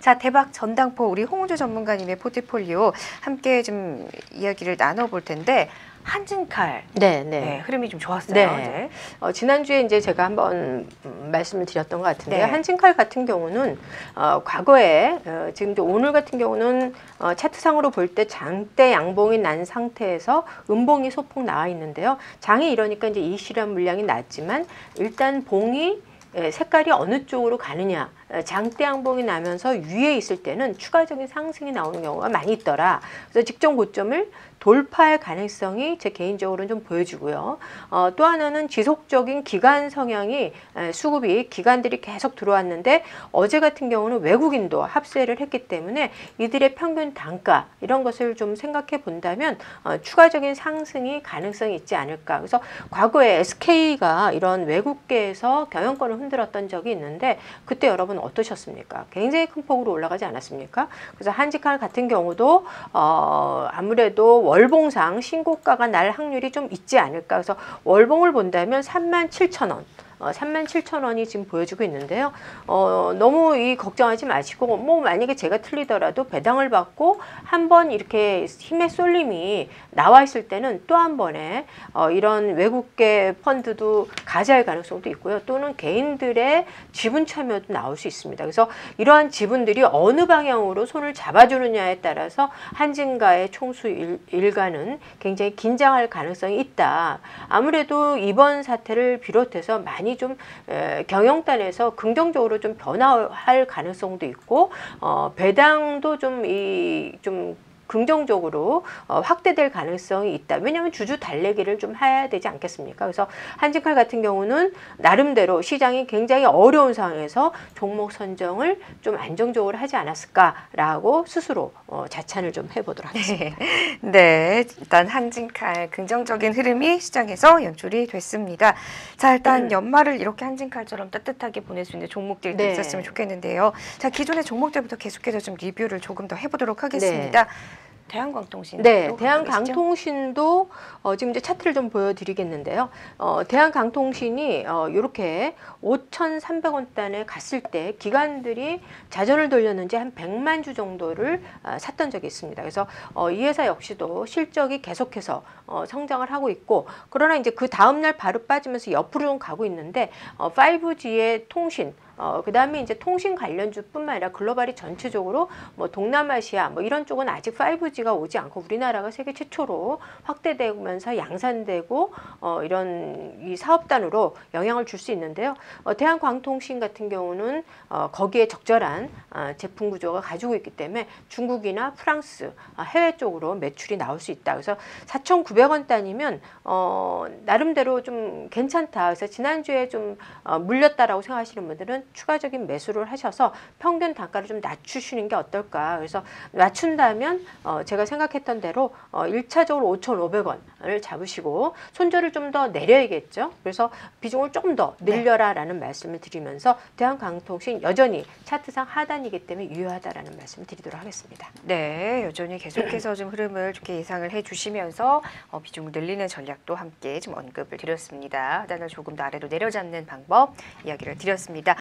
자, 대박 전당포 우리 홍우주 전문가님의 포트폴리오 함께 좀 이야기를 나눠볼 텐데 한진칼 네, 네, 네. 흐름이 좀 좋았어요. 네. 네. 어, 지난주에 이제 제가 한번 음, 말씀을 드렸던 것 같은데요. 네. 한진칼 같은 경우는 어, 과거에 어, 지금 이제 오늘 같은 경우는 어, 차트상으로 볼 때 장대 양봉이 난 상태에서 음봉이 소폭 나와 있는데요. 장이 이러니까 이제 이 실현 물량이 낮지만 일단 봉이 예, 색깔이 어느 쪽으로 가느냐 어, 장대 양봉이 나면서 위에 있을 때는 추가적인 상승이 나오는 경우가 많이 있더라. 그래서 직전 고점을 돌파할 가능성이 제 개인적으로는 좀 보여지고요. 어, 또 하나는 지속적인 기간 성향이 에, 수급이 기관들이 계속 들어왔는데 어제 같은 경우는 외국인도 합세를 했기 때문에 이들의 평균 단가 이런 것을 좀 생각해 본다면 어, 추가적인 상승이 가능성이 있지 않을까. 그래서 과거에 SK가 이런 외국계에서 경영권을 흔들었던 적이 있는데 그때 여러분 어떠셨습니까? 굉장히 큰 폭으로 올라가지 않았습니까? 그래서 한직칼 같은 경우도 어, 아무래도 월봉상 신고가가 날 확률이 좀 있지 않을까. 그래서 월봉을 본다면 3만 7천 원. 어, 3만 7천 원이 지금 보여주고 있는데요. 어, 너무 이 걱정하지 마시고 뭐 만약에 제가 틀리더라도 배당을 받고 한 번 이렇게 힘의 쏠림이 나와 있을 때는 또 한 번에 어, 이런 외국계 펀드도 가지할 가능성도 있고요. 또는 개인들의 지분 참여도 나올 수 있습니다. 그래서 이러한 지분들이 어느 방향으로 손을 잡아주느냐에 따라서 한진가의 총수 일, 일가는 굉장히 긴장할 가능성이 있다. 아무래도 이번 사태를 비롯해서 많이 좀 에, 경영단에서 긍정적으로 좀 변화할 가능성도 있고 어, 배당도 좀이좀 긍정적으로 어, 확대될 가능성이 있다. 왜냐하면 주주 달래기를 좀 해야 되지 않겠습니까? 그래서 한진칼 같은 경우는 나름대로 시장이 굉장히 어려운 상황에서 종목 선정을 좀 안정적으로 하지 않았을까라고 스스로 어, 자찬을 좀 해보도록 하겠습니다. 네. 네, 일단 한진칼 긍정적인 흐름이 시장에서 연출이 됐습니다. 자, 일단 음. 연말을 이렇게 한진칼처럼 따뜻하게 보낼 수 있는 종목들도 네. 있었으면 좋겠는데요. 자, 기존의 종목들부터 계속해서 좀 리뷰를 조금 더 해보도록 하겠습니다. 대한광통신. 네, 대한강통신도 어, 지금 이제 차트를 좀 보여드리겠는데요. 어, 대한강통신이 어, 이렇게 5,300원 단에 갔을 때 기관들이 자전을 돌렸는지 한 100만 주 정도를 아, 샀던 적이 있습니다. 그래서 어, 이 회사 역시도 실적이 계속해서 어, 성장을 하고 있고 그러나 이제 그 다음 날 바로 빠지면서 옆으로 좀 가고 있는데 어, 5G의 통신 어, 그 다음에 이제 통신 관련주뿐만 아니라 글로벌이 전체적으로 뭐 동남아시아 뭐 이런 쪽은 아직 5G가 오지 않고 우리나라가 세계 최초로 확대되면서 양산되고 어, 이런 이 사업단으로 영향을 줄 수 있는데요. 어, 대한광통신 같은 경우는 어, 거기에 적절한 어, 제품 구조가 가지고 있기 때문에 중국이나 프랑스 아, 해외 쪽으로 매출이 나올 수 있다. 그래서 4,900원 단위면 어, 나름대로 좀 괜찮다. 그래서 지난주에 좀 어, 물렸다라고 생각하시는 분들은 추가적인 매수를 하셔서 평균 단가를 좀 낮추시는 게 어떨까. 그래서 낮춘다면 어, 제가 생각했던 대로 어, 1차적으로 5,500원을 잡으시고 손절을 좀 더 내려야겠죠. 그래서 비중을 조금 더 늘려라 라는 말씀을 드리면서 대한강통신 여전히 차트상 하단이기 때문에 유효하다라는 말씀을 드리도록 하겠습니다. 네, 여전히 계속해서 좀 흐름을 좋게 예상을 해주시면서 어, 비중을 늘리는 전략도 함께 좀 언급을 드렸습니다. 하단을 조금 더 아래로 내려잡는 방법 이야기를 드렸습니다.